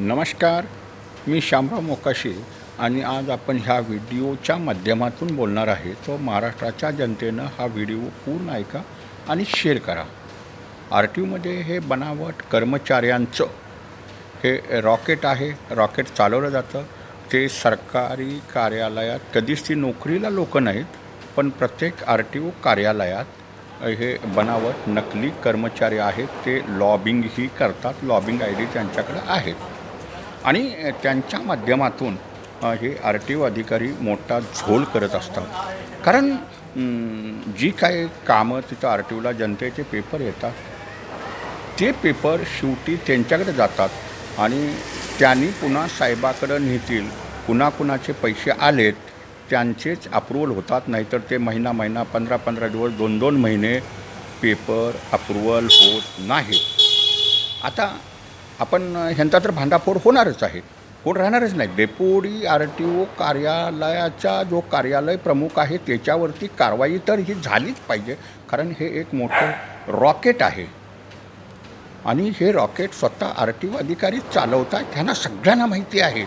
नमस्कार मी शामराव मोकाशी आणि आज आपण ह्या व्हिडिओच्या माध्यमातून बोलणार आहे. तो महाराष्ट्राच्या जनतेनं हा व्हिडिओ पूर्ण ऐका आणि शेअर करा. आर टी ओमध्ये हे बनावट कर्मचाऱ्यांचं हे रॉकेट आहे. रॉकेट चालवलं जातं. ते सरकारी कार्यालयात कधीच ती नोकरीला लोक नाहीत पण प्रत्येक आर टी ओ कार्यालयात हे बनावट नकली कर्मचारी आहेत. ते लॉबिंगही करतात. लॉबिंग आय डी त्यांच्याकडे आहेत आणि त्यांच्या माध्यमातून हे आर टी ओ अधिकारी मोठा झोल करत असतात. कारण जी काही कामं तिथं आर टी ओला जनतेचे पेपर येतात ते पेपर शेवटी त्यांच्याकडे जातात आणि त्यांनी पुन्हा साहेबाकडं नेतील पुन्हा कुणाचे पैसे आलेत त्यांचेच अप्रुव्हल होतात नाहीतर ते महिना महिना पंधरा पंधरा दिवस दोन दोन महिने पेपर अप्रुव्हल होत नाहीत. आता आपण ह्यांचा तर भांडाफोड होणारच आहे. कोण राहणारच नाही. बेपोडी आर टी ओ कार्यालयाचा जो कार्यालय प्रमुख आहे त्याच्यावरती कारवाई तर ही झालीच पाहिजे. कारण हे एक मोठं रॉकेट आहे. आणि हे रॉकेट स्वतः आर टी ओ अधिकारी चालवतात त्यांना सगळ्यांना माहिती आहे.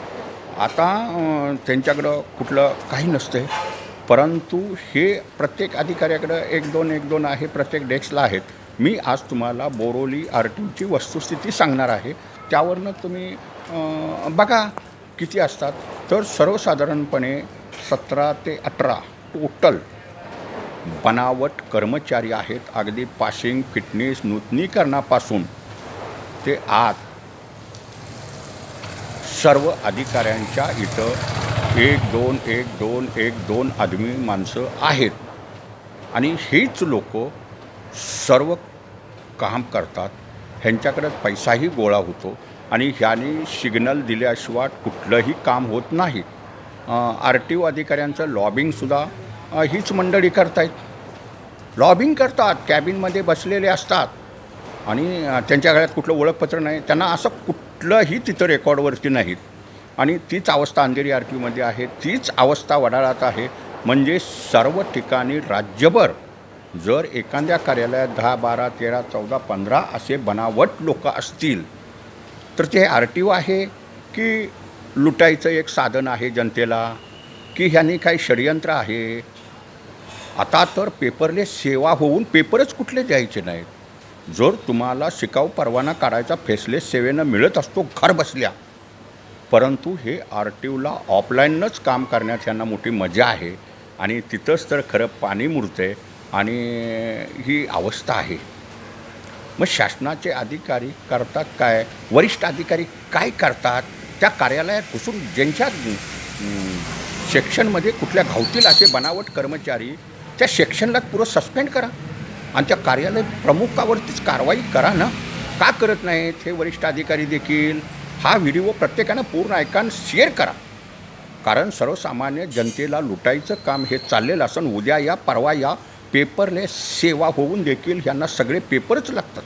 आता त्यांच्याकडं कुठलं काही नसतं परंतु हे प्रत्येक अधिकाऱ्याकडं एक दोन एक दोन आहे प्रत्येक डेस्कला आहेत. मी आज तुम्हाला बोरोली आर टीची वस्तुस्थिती सांगणार आहे. त्यावरनं तुम्ही बघा किती असतात. तर सर्वसाधारणपणे सतरा ते अठरा टोटल बनावट कर्मचारी आहेत. अगदी पासिंग फिटनेस नूतनीकरणापासून ते आज सर्व अधिकाऱ्यांच्या इथं एक दोन एक दोन एक दोन आदमी माणसं आहेत. आणि हेच लोक सर्व काम करतात. ह्यांच्याकडं पैसाही गोळा होतो आणि ह्याने सिग्नल दिल्याशिवाय कुठलंही काम होत नाही. आर टी ओ अधिकाऱ्यांचं लॉबिंगसुद्धा हीच मंडळी करतायत. लॉबिंग करतात कॅबिनमध्ये बसलेले असतात. आणि त्यांच्या घरात कुठलं ओळखपत्र नाही. त्यांना असं कुठलंही तिथं रेकॉर्डवरती नाहीत. आणि तीच अवस्था अंधेरी आर टी आहे. तीच अवस्था वडाळात आहे. म्हणजे सर्व ठिकाणी राज्यभर जर एखाद्या कार्यालयात दहा बारा तेरा चौदा पंधरा असे बनावट लोक असतील तर ते आर टी ओ आहे की लुटायचं एक साधन आहे जनतेला की ह्यांनी काही षडयंत्र आहे? आता तर पेपरलेस सेवा होऊन पेपरच कुठले द्यायचे नाहीत. जर तुम्हाला शिकाऊ परवाना काढायचा फेसलेस सेवेनं मिळत असतो घर बसल्या. परंतु हे आर टी ओला ऑफलाईनच काम करण्यात यांना मोठी मजा आहे आणि तिथंच तर खरं पाणी मुरते आणि ही अवस्था आहे. मग शासनाचे अधिकारी करतात काय? वरिष्ठ अधिकारी काय करतात? त्या कार्यालयात घुसून ज्यांच्या सेक्शनमध्ये कुठल्या घावतील असे बनावट कर्मचारी त्या सेक्शनला पुरं सस्पेंड करा. आणि त्या कार्यालय प्रमुखावरतीच कारवाई करा ना. का करत नाहीत हे वरिष्ठ अधिकारी देखील? हा व्हिडिओ प्रत्येकानं पूर्ण ऐकान शेअर करा. कारण सर्वसामान्य जनतेला लुटायचं काम हे चाललेलं असून उद्या या परवा या पेपरलेस सेवा होऊन देखील ह्यांना सगळे पेपरच लागतात.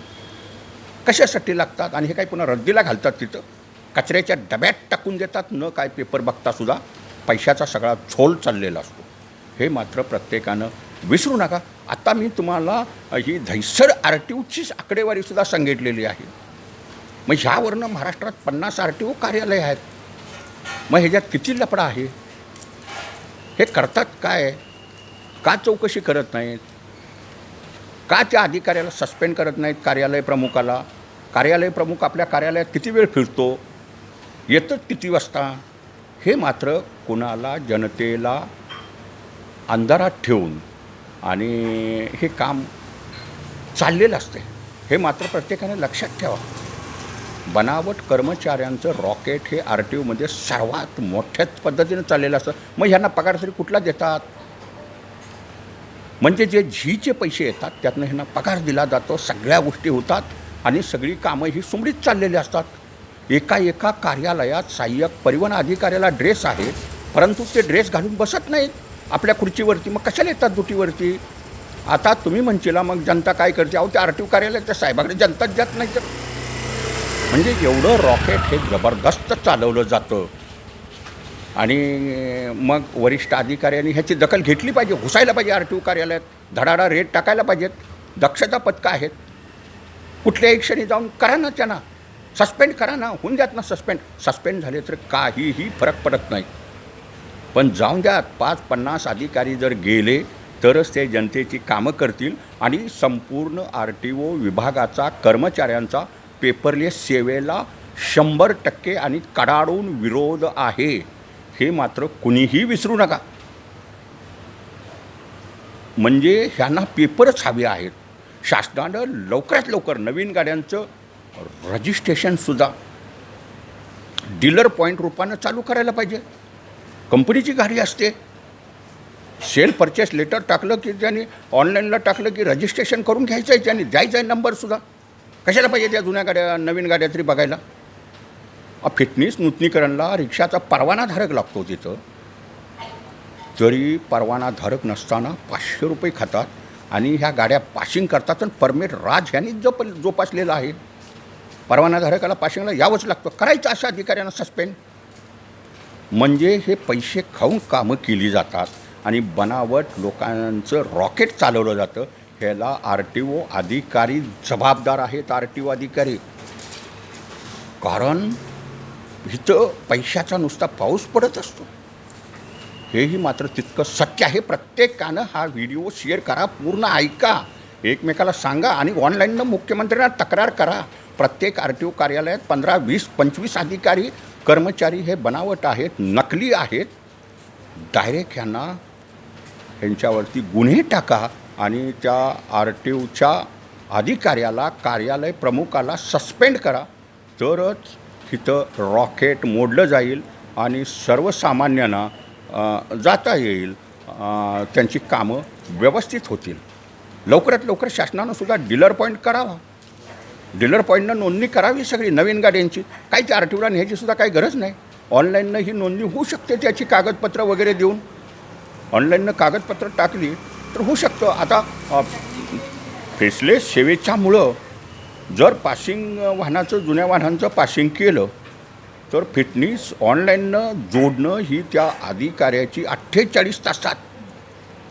कशासाठी लागतात? आणि हे काय पुन्हा रद्दीला घालतात तिथं? कचऱ्याच्या डब्यात टाकून देतात? न काय पेपर बघतासुद्धा पैशाचा सगळा झोल चाललेला असतो. हे मात्र प्रत्येकानं विसरू नका. आता मी तुम्हाला ही धैसर आर टी ओचीच आकडेवारीसुद्धा सांगितलेली आहे. मग ह्यावरनं महाराष्ट्रात पन्नास आर टी ओ कार्यालय आहेत. मग ह्याच्यात किती लफडा आहे? हे करतात काय? का चौकशी करत नाहीत? का त्या अधिकाऱ्याला सस्पेंड करत नाहीत कार्यालय प्रमुखाला? कार्यालय प्रमुख आपल्या कार्यालयात किती वेळ फिरतो? येतच किती वाजता? हे मात्र कुणाला जनतेला अंधारात ठेवून आणि हे काम चाललेलं असते. हे मात्र प्रत्येकाने लक्षात ठेवा. बनावट कर्मचाऱ्यांचं रॉकेट हे आर टी ओमध्ये सर्वात मोठ्याच पद्धतीनं चाललेलं असतं. मग ह्यांना पगार तरी कुठला देतात? म्हणजे जे झीचे पैसे येतात त्यातनं ह्यांना पगार दिला जातो सगळ्या गोष्टी होतात आणि सगळी कामं ही सुमडीत चाललेली असतात. एका एका कार्यालयात सहाय्यक परिवहन अधिकाऱ्याला ड्रेस आहे परंतु ते ड्रेस घालून बसत नाहीत. आपल्या खुर्चीवरती मग कशाला येतात दुटीवरती? आता तुम्ही म्हणशीला मग जनता काय करते? अहो ते आर टी ओ कार्यालयाच्या साहेबाकडे जनताच जात नाही. तर म्हणजे एवढं रॉकेट हे जबरदस्त चालवलं जातं. आणि मग वरिष्ठ अधिकाऱ्यांनी ह्याची दखल घेतली पाहिजे घुसायला पाहिजे आर टी ओ कार्यालयात धडाडा रेट टाकायला पाहिजेत दक्षता पथकं आहेत. कुठल्याही क्षणी जाऊन करा ना त्यांना सस्पेंड करा ना होऊन द्यात ना सस्पेंड. सस्पेंड झाले तर काहीही फरक पडत नाही. पण जाऊन द्यात पाच पन्नास अधिकारी जर गेले तरच ते जनतेची कामं करतील आणि संपूर्ण आर टी ओ विभागाचा कर्मचाऱ्यांचा पेपरलेस सेवेला शंभर टक्के आणि कडाडून विरोध आहे. हे मात्र कुणीही विसरू नका. म्हणजे ह्यांना पेपरच हवे आहेत. शासनानं लवकरात लवकर नवीन गाड्यांचं रजिस्ट्रेशनसुद्धा डीलर पॉईंट रूपानं चालू करायला पाहिजे. कंपनीची गाडी असते. सेल परचेस लेटर टाकलं की त्याने ऑनलाईनला टाकलं की रजिस्ट्रेशन करून घ्यायचं आहे त्याने द्यायचा आहे नंबरसुद्धा कशाला पाहिजे त्या जुन्या गाड्या नवीन गाड्या तरी बघायला? फिटनेस नूतनीकरणला रिक्षाचा परवानाधारक लागतो तिथं. जरी परवानाधारक नसताना पाचशे रुपये खातात आणि ह्या गाड्या पासिंग करतात आणि परमेट राज ह्यांनीच जप जोपासलेला आहे. परवानाधारकाला पासिंगला यावंच लागतं. करायचं अशा अधिकाऱ्यांना सस्पेंड म्हणजे हे पैसे खाऊन कामं केली जातात आणि बनावट लोकांचं रॉकेट चालवलं जातं. ह्याला आर टी ओ अधिकारी जबाबदार आहेत आर टी ओ अधिकारी. कारण इथं पैशाचा नुसता पाऊस पडत असतो. हेही मात्र तितकं सत्य आहे. प्रत्येकानं हा व्हिडिओ शेअर करा पूर्ण ऐका एकमेकाला सांगा आणि ऑनलाईननं मुख्यमंत्र्यांना तक्रार करा. प्रत्येक आर टी ओ कार्यालयात पंधरा वीस पंचवीस अधिकारी कर्मचारी हे बनावट आहेत नकली आहेत. डायरेक्ट ह्यांना ह्यांच्यावरती गुन्हे टाका आणि त्या आर टी ओच्या अधिकाऱ्याला कार्यालय प्रमुखाला सस्पेंड करा. तरच तिथं रॉकेट मोडलं जाईल आणि सर्वसामान्यांना जाता येईल त्यांची कामं व्यवस्थित होतील. लवकरात लवकर शासनानं सुद्धा डीलर पॉईंट करावा. डीलर पॉईंटनं नोंदणी करावी सगळी नवीन गाड्यांची. काही त्या आर टी ओला न्यायची सुद्धा काही गरज नाही. ऑनलाईननं ही नोंदणी होऊ शकते त्याची कागदपत्र वगैरे देऊन. ऑनलाईननं कागदपत्र टाकली तर होऊ शकतं. आता फेसलेस सेवेच्यामुळं जर पासिंग वाहनाचं जुन्या वाहनांचं पासिंग केलं तर फिटनेस ऑनलाईननं जोडणं ही त्या अधिकाऱ्याची अठ्ठेचाळीस तासात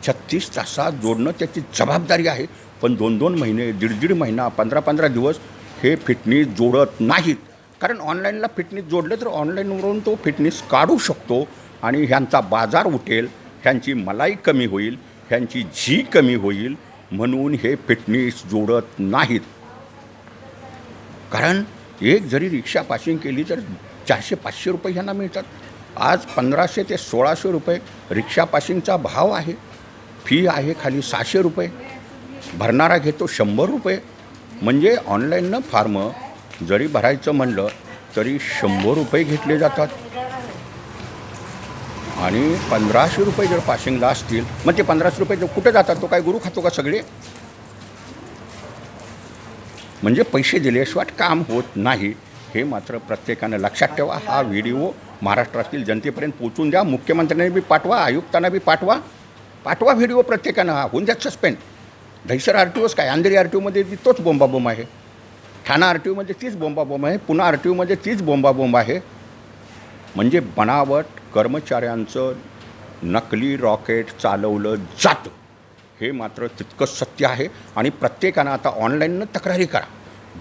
छत्तीस तासात जोडणं त्याची जबाबदारी आहे. पण दोन दोन महिने दीड दीड महिना पंधरा पंधरा दिवस हे फिटनेस जोडत नाहीत. कारण ऑनलाईनला फिटनेस जोडलं तर ऑनलाईनवरून तो फिटनेस काढू शकतो आणि ह्यांचा बाजार उठेल ह्यांची मलाई कमी होईल ह्यांची झी कमी होईल म्हणून हे फिटनेस जोडत नाहीत. कारण एक जरी रिक्षा पासिंग केली तर चारशे पाचशे रुपये ह्यांना मिळतात. आज पंधराशे ते सोळाशे रुपये रिक्षा पासिंगचा भाव आहे. फी आहे खाली सहाशे रुपये. भरणारा घेतो शंभर रुपये. म्हणजे ऑनलाईननं फार्म जरी भरायचं म्हणलं तरी शंभर रुपये घेतले जातात. आणि पंधराशे रुपये जर पासिंगला असतील मग ते पंधराशे रुपये जर कुठे जातात? तो काय गुरु खातो का सगळे? म्हणजे पैसे दिल्याशिवाय काम होत नाही. हे मात्र प्रत्येकानं लक्षात ठेवा. हा व्हिडिओ महाराष्ट्रातील जनतेपर्यंत पोचून द्या. मुख्यमंत्र्यांनी बी पाठवा. आयुक्तांना बी पाठवा. पाठवा व्हिडिओ प्रत्येकानं. हा होऊन द्या सस्पेंड. दहिसर आर टी ओच काय? अंधेरी आर टी ओमध्ये बी तोच बोंबाबोंब आहे. ठाणा आर टी ओमध्ये तीच बोंबाबोंब आहे. पुन्हा आर टी ओमध्ये तीच बोंबाबोंब आहे. म्हणजे बनावट कर्मचाऱ्यांचं नकली रॉकेट चालवलं जातं. हे मात्र तितकं सत्य आहे आणि प्रत्येकानं आता ऑनलाईननं तक्रारी करा.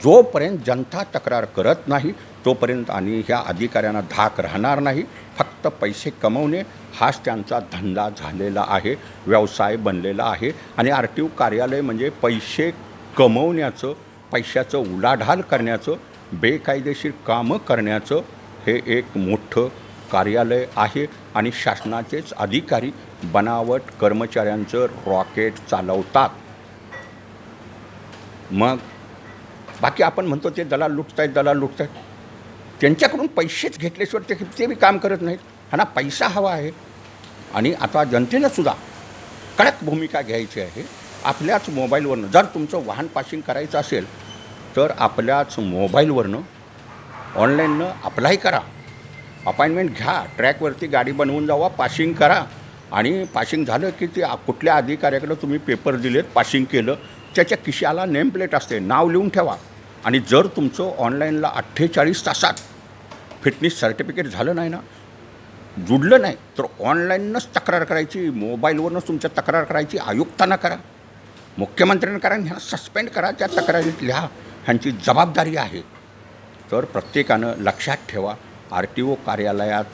जोपर्यंत जनता तक्रार करत नाही तोपर्यंत आणि ह्या अधिकाऱ्यांना धाक राहणार नाही. फक्त पैसे कमवणे हाच त्यांचा धंदा झालेला आहे व्यवसाय बनलेला आहे आणि आर टी ओ कार्यालय म्हणजे पैसे कमवण्याचं पैशाचं उलाढाल करण्याचं बेकायदेशीर कामं करण्याचं हे एक मोठं कार्यालय आहे आणि शासनाचेच अधिकारी बनावट कर्मचाऱ्यांचं रॉकेट चालवतात. मग बाकी आपण म्हणतो ते दलाल लुटत आहेत दलाल लुटत आहेत त्यांच्याकडून पैसेच घेतल्याशिवाय ते ते बी काम करत नाहीत. ह्यांना पैसा हवा आहे. आणि आता जनतेनं सुद्धा कडक भूमिका घ्यायची आहे. आपल्याच मोबाईलवरनं जर तुमचं वाहन पासिंग करायचं असेल तर आपल्याच मोबाईलवरनं ऑनलाईननं अप्लाय करा. अपॉइंटमेंट घ्या. ट्रॅकवरती गाडी बनवून जावा पासिंग करा. आणि पासिंग झालं की ते कुठल्या अधिकाऱ्याकडं तुम्ही पेपर दिलेत पासिंग केलं त्याच्या किशाला नेमप्लेट असते नाव लिहून ठेवा. आणि जर तुमचं ऑनलाईनला अठ्ठेचाळीस तासात फिटनेस सर्टिफिकेट झालं नाही ना जुडलं नाही तर ऑनलाईनच तक्रार करायची मोबाईलवरूनच तुमच्या तक्रार करायची आयुक्तांना करा. मुख्यमंत्र्यांना करा आणि सस्पेंड करा त्या तक्रारीत लिहा ह्यांची जबाबदारी आहे. तर प्रत्येकानं लक्षात ठेवा आर टी ओ कार्यालयात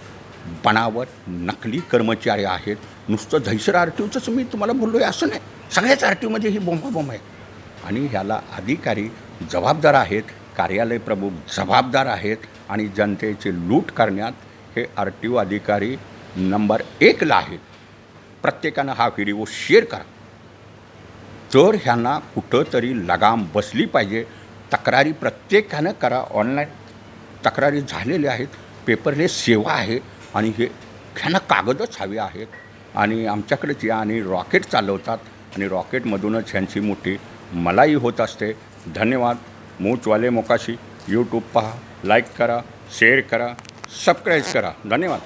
बनावट नकली कर्मचारी आहेत. नुसतं झैसर आर टी ओचंच मी तुम्हाला बोललो आहे असं नाही. सगळ्याच आर टी ओमध्ये ही बोंबाबोंब आहे. आणि ह्याला अधिकारी जबाबदार आहेत कार्यालय प्रमुख जबाबदार आहेत आणि जनतेची लूट करण्यात हे आर टी ओ अधिकारी नंबर एकला आहेत. प्रत्येकानं हा व्हिडिओ शेअर करा. तर ह्यांना कुठंतरी लगाम बसली पाहिजे. तक्रारी प्रत्येकानं करा ऑनलाईन. तक्रारी झालेल्या आहेत. पेपरलेस सेवा आहे. आणि हे ह्यांना कागदच हवे आहेत. आणि आमच्याकडेच या आणि रॉकेट चालवतात आणि रॉकेटमधूनच ह्यांची मोठी मलाई होत असते. धन्यवाद. मूचवाले मोकाशी. यूट्यूब पहा. लाईक करा. शेअर करा. सबस्क्राईब करा. धन्यवाद.